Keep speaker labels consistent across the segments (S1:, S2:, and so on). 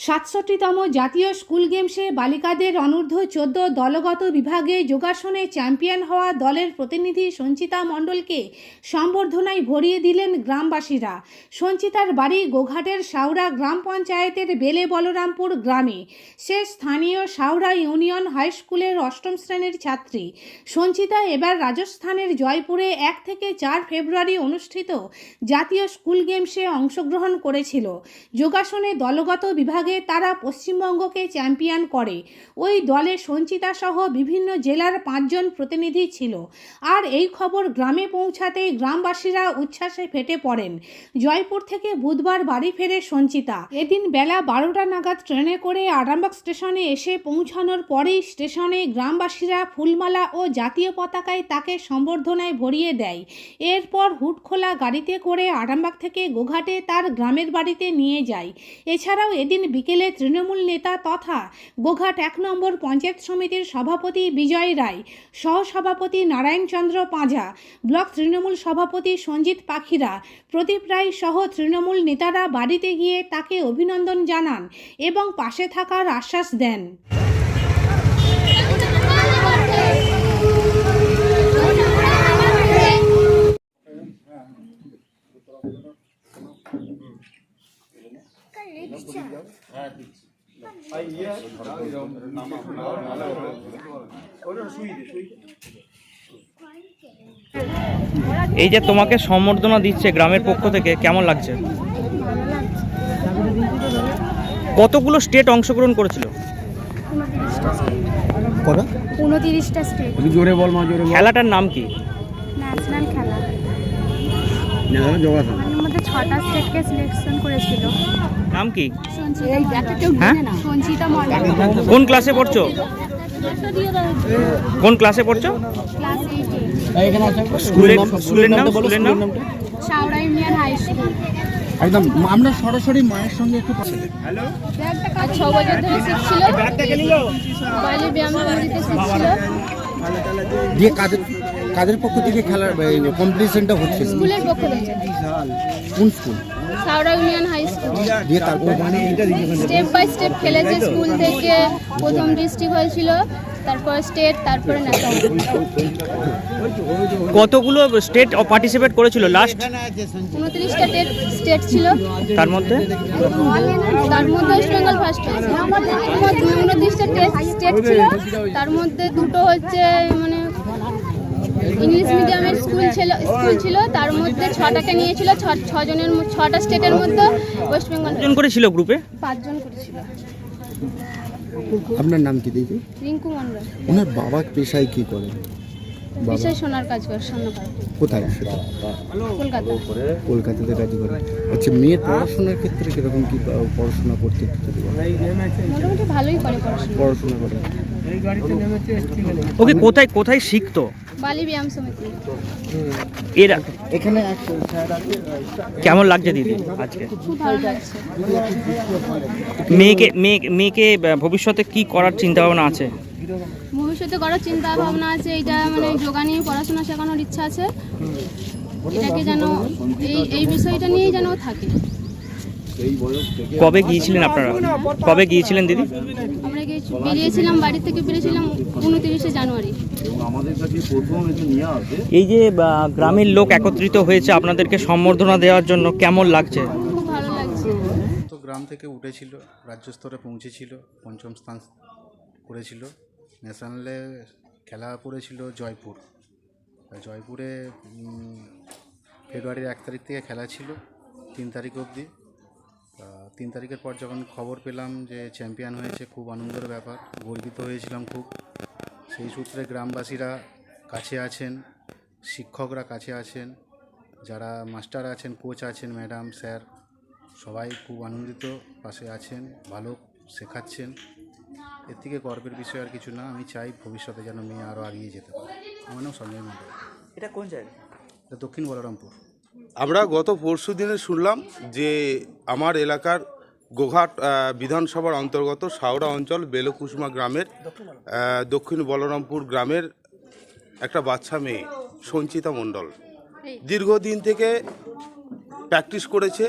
S1: সাতষট্টিতম জাতীয় স্কুল গেমসে বালিকাদের অনূর্ধ্ব চোদ্দ দলগত বিভাগে যোগাসনে চ্যাম্পিয়ন হওয়া দলের প্রতিনিধি সঞ্চিতা মণ্ডলকে সম্বর্ধনায় ভরিয়ে দিলেন গ্রামবাসীরা। সঞ্চিতার বাড়ি গোঘাটের সাউরা গ্রাম পঞ্চায়েতের বেলে বলরামপুর গ্রামে। সে স্থানীয় সাউরা ইউনিয়ন হাই স্কুলের অষ্টম শ্রেণির ছাত্রী। সঞ্চিতা এবার রাজস্থানের জয়পুরে এক থেকে চার ফেব্রুয়ারি অনুষ্ঠিত জাতীয় স্কুল গেমসে অংশগ্রহণ করেছিল। যোগাসনে দলগত বিভাগে তারা পশ্চিমবঙ্গকে চ্যাম্পিয়ন করে। ওই দলে সঞ্চিতা সহ বিভিন্ন জেলার পাঁচজন প্রতিনিধি ছিল। আর এই খবর গ্রামে পৌঁছাতেই গ্রামবাসীরা উচ্ছ্বাসে ফেটে পড়েন। জয়পুর থেকে বুধবার বাড়ি ফেরে সঞ্চিতা। এদিন বেলা বারোটা নাগাদ ট্রেনে করে আরামবাগ স্টেশনে এসে পৌঁছানোর পরেই স্টেশনে গ্রামবাসীরা ফুলমালা ও জাতীয় পতাকায় তাকে সম্বর্ধনায় ভরিয়ে দেয়। এরপর হুটখোলা গাড়িতে করে আরামবাগ থেকে গোঘাটে তার গ্রামের বাড়িতে নিয়ে যায়। এছাড়াও এদিন বিকেলে তৃণমূল নেতা তথা গোঘাট এক নম্বর পঞ্চায়েত সমিতির সভাপতি বিজয় রায়, সহসভাপতি নারায়ণচন্দ্র পাঁজা, ব্লক তৃণমূল সভাপতি সঞ্জিত পাখিরা, প্রদীপ রায় সহ তৃণমূল নেতারা বাড়িতে গিয়ে তাকে অভিনন্দন জানান এবং পাশে থাকার আশ্বাস দেন।
S2: এই যে তোমাকে সম্বর্ধনা দিচ্ছে গ্রামের পক্ষ থেকে কেমন লাগছে? কতগুলো স্টেট অংশগ্রহণ করেছিল? খেলাটার নাম কি?
S3: ন্যাশনাল খেলা। ছটা স্টেটকে সিলেকশন করেছিল।
S2: নাম কি?
S3: সঞ্চিতা
S2: হ্যাঁ?
S3: সঞ্চিতা মন্ডল
S2: কোন ক্লাসে পড়ছো? কোন ক্লাসে পড়ছো? স্কুলের
S4: নাম-
S2: স্কুলের নাম? স্কুলের নাম?
S3: শাওড়া ইউনিয়ন হাই স্কুল
S4: একদম। আমরা সরাসরি মায়ের সঙ্গে একটু পাশে
S3: আর ছ বছর ধরে শিখছিল। বাইরে ব্যায়াম সমিতিতে শিখছিল।
S4: দিয়ে কাদের কাদের পক্ষ থেকে খেলার কম্পিটিশনটা হচ্ছে?
S3: স্কুলের পক্ষ থেকে।
S4: কোন school?
S3: Shaora union high school.
S4: দিয়ে তারপর মানে
S3: স্টেপ বাই স্টেপ খেলেছে স্কুল থেকে। প্রথম ডিস্ট্রিক্ট হয়েছিল তারপর স্টেট তারপরে ন্যাশনাল
S2: কতগুলো স্টেট পার্টিসিপেট করেছিল লাস্ট
S3: উনত্রিশটা স্টেট ছিল।
S2: তার মধ্যে?
S3: তার মধ্যে ওয়েস্ট বেঙ্গল ফার্স্ট হয়েছে। উনত্রিশটা স্টেট ছিল। তার মধ্যে দুটো হচ্ছে মানে ইংলিশ মিডিয়ামের স্কুল ছিল স্কুল ছিল তার মধ্যে ছটাকে নিয়েছিল ছ- ছজনের ম- ছটা স্টেটের মধ্যে ওয়েস্ট বেঙ্গল।
S2: জন করেছিল গ্রুপে?
S3: পাঁচজন করেছিল
S4: আপনার নাম কি দিদি?
S3: রিঙ্কু মন্ডল
S4: ওনার বাবা পেশায় কি করে? বাবা?
S3: বিশেষ সোনার কাজ করে স্বর্ণকার
S4: কোথায়? সেটা
S3: কলকাতা।
S4: কলকাতাতে কাজ করে। আচ্ছা মেয়ের পড়াশোনার ক্ষেত্রে কীরকম কি পড়াশোনা করতে
S3: মোটামুটি ভালোই করে পড়াশোনা।
S4: পড়াশোনা করে।
S2: ওকে কোথায় কোথায় শিখতো?
S3: বালি ব্যায়াম সমিতি।
S2: এর
S4: এখানে এক স্যার আছে
S2: কেমন লাগছে দিদি আজকে? মেয়েকে মেয়ে মেয়েকে ভবিষ্যতে কি করার চিন্তা ভাবনা আছে?
S3: ভবিষ্যতে করার চিন্তা ভাবনা আছে এটা মানে যোগা নিয়ে পড়াশোনা শেখানোর ইচ্ছা আছে। এটাকে যেন এই এই বিষয়টা নিয়েই যেন থাকে।
S2: কবে গিয়েছিলেন আপনারা? কবে গিয়েছিলেন দিদি?
S3: আমরা বেরিয়েছিলাম বাড়ি থেকে বেরিয়েছিলাম উনতিরিশে জানুয়ারি।
S2: এই যে গ্রামের লোক একত্রিত হয়েছে আপনাদেরকে সম্বর্ধনা দেওয়ার জন্য কেমন লাগছে?
S3: খুব ভালো লাগছে।
S5: তো গ্রাম থেকে উঠেছিল রাজ্য স্তরে পৌঁছেছিল পঞ্চম স্থান করেছিল। ন্যাশনালে খেলা পড়েছিল জয়পুর। জয়পুরে ফেব্রুয়ারির এক তারিখ থেকে খেলা ছিল তিন তারিখ অবধি। তিন তারিখের পর যখন খবর পেলাম যে চ্যাম্পিয়ন হয়েছে খুব আনন্দের ব্যাপার। গর্বিত হয়েছিলাম খুব। সেই সূত্রে গ্রামবাসীরা কাছে আছেন শিক্ষকরা কাছে আছেন যারা মাস্টার আছেন কোচ আছেন ম্যাডাম স্যার সবাই খুব আনন্দিত পাশে আছেন ভালো শেখাচ্ছেন। এর থেকে গর্বের বিষয় আর কিছু না আমি চাই ভবিষ্যতে যেন মেয়ে আরও এগিয়ে যেতে পারে। আমার নাম সঞ্জয় মন্ডল
S2: এটা কোন জায়গা?
S5: এটা দক্ষিণ বলরামপুর।
S6: আমরা গত পরশু দিনে শুনলাম যে আমার এলাকার গোঘাট বিধানসভার অন্তর্গত সাউরা অঞ্চল বেলকুসুমা গ্রামের দক্ষিণ বলরামপুর গ্রামের একটা বাচ্চা মেয়ে, সঞ্চিতা মণ্ডল। দীর্ঘদিন থেকে প্র্যাকটিস করেছে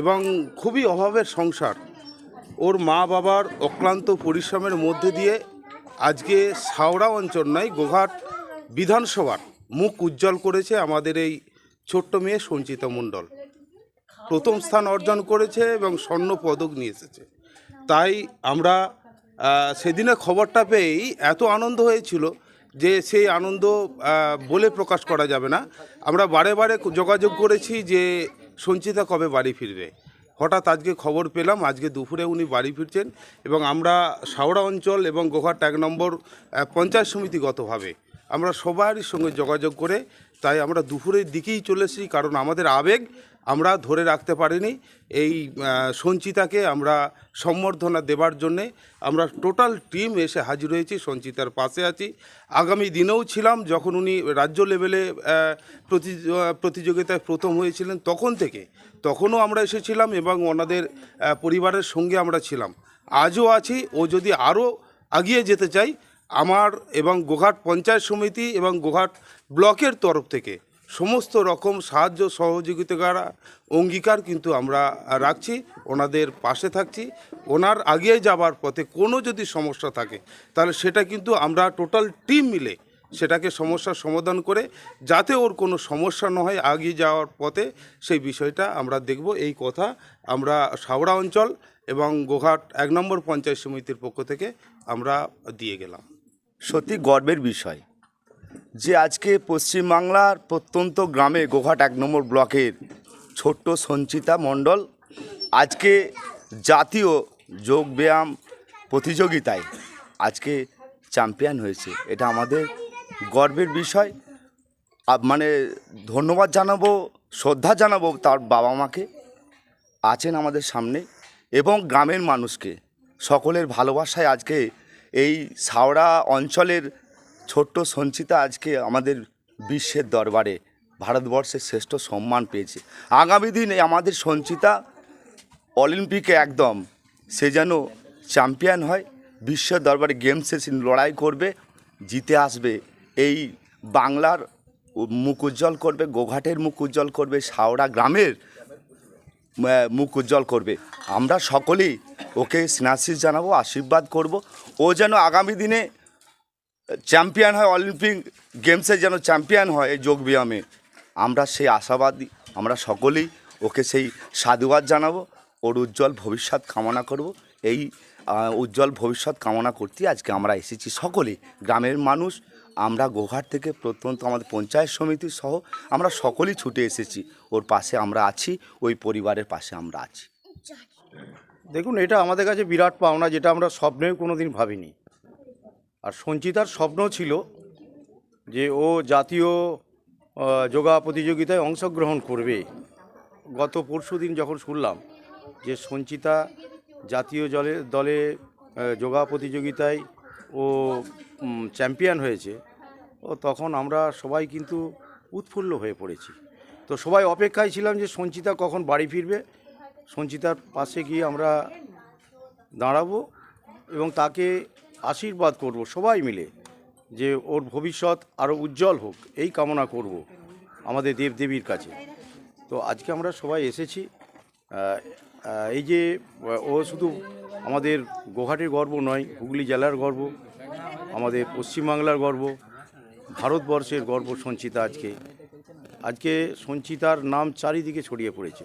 S6: এবং খুবই অভাবের সংসার। ওর মা বাবার অক্লান্ত পরিশ্রমের মধ্যে দিয়ে আজকে সাওড়া অঞ্চল নয়, গোঘাট বিধানসভার মুখ উজ্জ্বল করেছে আমাদের এই ছোট্ট মেয়ে সঞ্চিতা মণ্ডল। প্রথম স্থান অর্জন করেছে এবং স্বর্ণ পদক নিয়ে এসেছে। তাই আমরা সেদিনে খবরটা পেয়েই এত আনন্দ হয়েছিল যে সেই আনন্দ বলে প্রকাশ করা যাবে না। আমরা বারে বারে যোগাযোগ করেছি যে সঞ্চিতা কবে বাড়ি ফিরবে। হঠাৎ আজকে খবর পেলাম, আজকে দুপুরে উনি বাড়ি ফিরছেন এবং আমরা সাওড়া অঞ্চল এবং গোঘাট এক নম্বর পঞ্চায়েত সমিতিগতভাবে আমরা সবারই সঙ্গে যোগাযোগ করে তাই আমরা দুপুরের দিকেই চলে এসেছি, কারণ আমাদের আবেগ আমরা ধরে রাখতে পারিনি। এই সঞ্চিতাকে আমরা সম্বর্ধনা দেবার জন্যে আমরা টোটাল টিম এসে হাজির হয়েছি, সঞ্চিতার পাশে আছি। আগামী দিনেও ছিলাম, যখন উনি রাজ্য লেভেলে প্রতি, প্রতিযোগিতায় প্রথম হয়েছিলেন তখন থেকে। তখনও আমরা এসেছিলাম এবং ওনাদের পরিবারের সঙ্গে আমরা ছিলাম। আজও আছি, ও যদি আরও এগিয়ে যেতে চাই আমার এবং গোঘাট পঞ্চায়েত সমিতি এবং গোঘাট ব্লকের তরফ থেকে সমস্ত রকম সাহায্য সহযোগিতার অঙ্গীকার কিন্তু আমরা রাখছি, ওনাদের পাশে থাকছি। ওনার আগিয়ে যাবার পথে কোনো যদি সমস্যা থাকে, তাহলে সেটা কিন্তু আমরা টোটাল টিম মিলে সেটাকে সমস্যার সমাধান করে, যাতে ওর কোনো সমস্যা না হয় এগিয়ে যাওয়ার পথে, সেই বিষয়টা আমরা দেখব। এই কথা আমরা সাওড়া অঞ্চল এবং গোঘাট এক নম্বর পঞ্চায়েত সমিতির পক্ষ থেকে আমরা দিয়ে গেলাম।
S7: সত্যি গর্বের বিষয় যে আজকে পশ্চিমবাংলার প্রত্যন্ত গ্রামে গোঘাট এক নম্বর ব্লকের ছোট্ট সঞ্চিতা মণ্ডল আজকে জাতীয় যোগ ব্যায়াম প্রতিযোগিতায় আজকে চ্যাম্পিয়ন হয়েছে। এটা আমাদের গর্বের বিষয়। মানে ধন্যবাদ জানাব, শ্রদ্ধা জানাব তার বাবা মাকে। আছেন আমাদের সামনে এবং গ্রামের মানুষকে। সকলের ভালোবাসায় আজকে এই সাওড়া অঞ্চলের ছোট্ট সঞ্চিতা আজকে আমাদের বিশ্বের দরবারে ভারতবর্ষের শ্রেষ্ঠ সম্মান পেয়েছে। আগামী দিনে আমাদের সঞ্চিতা অলিম্পিকে একদম সে যেন চ্যাম্পিয়ন হয়, বিশ্বের দরবারে গেমসে লড়াই করবে, জিতে আসবে, এই বাংলার মুখ উজ্জ্বল করবে, গোঘাটের মুখ উজ্জ্বল করবে সাওড়া গ্রামের মুখ উজ্জ্বল করবে। আমরা সকলেই ওকে স্নাসিস জানাব, আশীর্বাদ করব। ও যেন আগামী দিনে চ্যাম্পিয়ন হয়, অলিম্পিক গেমসে যেন চ্যাম্পিয়ন হয় এই যোগব্যায়ামে। আমরা সেই আশাবাদী, আমরা সকলেই ওকে সেই সাধুবাদ জানাব, ওর উজ্জ্বল ভবিষ্যৎ কামনা করব। এই উজ্জ্বল ভবিষ্যৎ কামনা করতে আজকে আমরা এসেছি সকলেই। গ্রামের মানুষ, আমরা গোঘাট থেকে প্রত্যন্ত আমাদের পঞ্চায়েত সমিতি সহ আমরা সকলেই ছুটে এসেছি। ওর পাশে আমরা আছি, ওই পরিবারের পাশে আমরা আছি।
S8: দেখুন, এটা আমাদের কাছে বিরাট পাওনা যেটা আমরা স্বপ্নেও কোনো দিন ভাবিনি। আর সঞ্চিতার স্বপ্ন ছিল যে ও জাতীয় যোগা প্রতিযোগিতায় অংশগ্রহণ করবে। গত পরশু দিন যখন শুনলাম যে সঞ্চিতা জাতীয় জলে, দলে যোগা প্রতিযোগিতায় ও চ্যাম্পিয়ন হয়েছে, ও তখন আমরা সবাই কিন্তু উৎফুল্ল হয়ে পড়েছি। তো সবাই অপেক্ষায় ছিলাম যে সঞ্চিতা কখন বাড়ি ফিরবে সঞ্চিতার পাশে গিয়ে আমরা দাঁড়াবো এবং তাকে আশীর্বাদ করব সবাই মিলে যে ওর ভবিষ্যৎ আরও উজ্জ্বল হোক, এই কামনা করব আমাদের দেবদেবীর কাছে। তো আজকে আমরা সবাই এসেছি। এই যে ও শুধু আমাদের গোহাটের গর্ব নয়, হুগলি জেলার গর্ব, আমাদের পশ্চিমবাংলার গর্ব, ভারতবর্ষের গর্ব সঞ্চিতা আজকে। আজকে সঞ্চিতার নাম চারিদিকে ছড়িয়ে পড়েছে।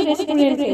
S1: রেস্টুরেন্টে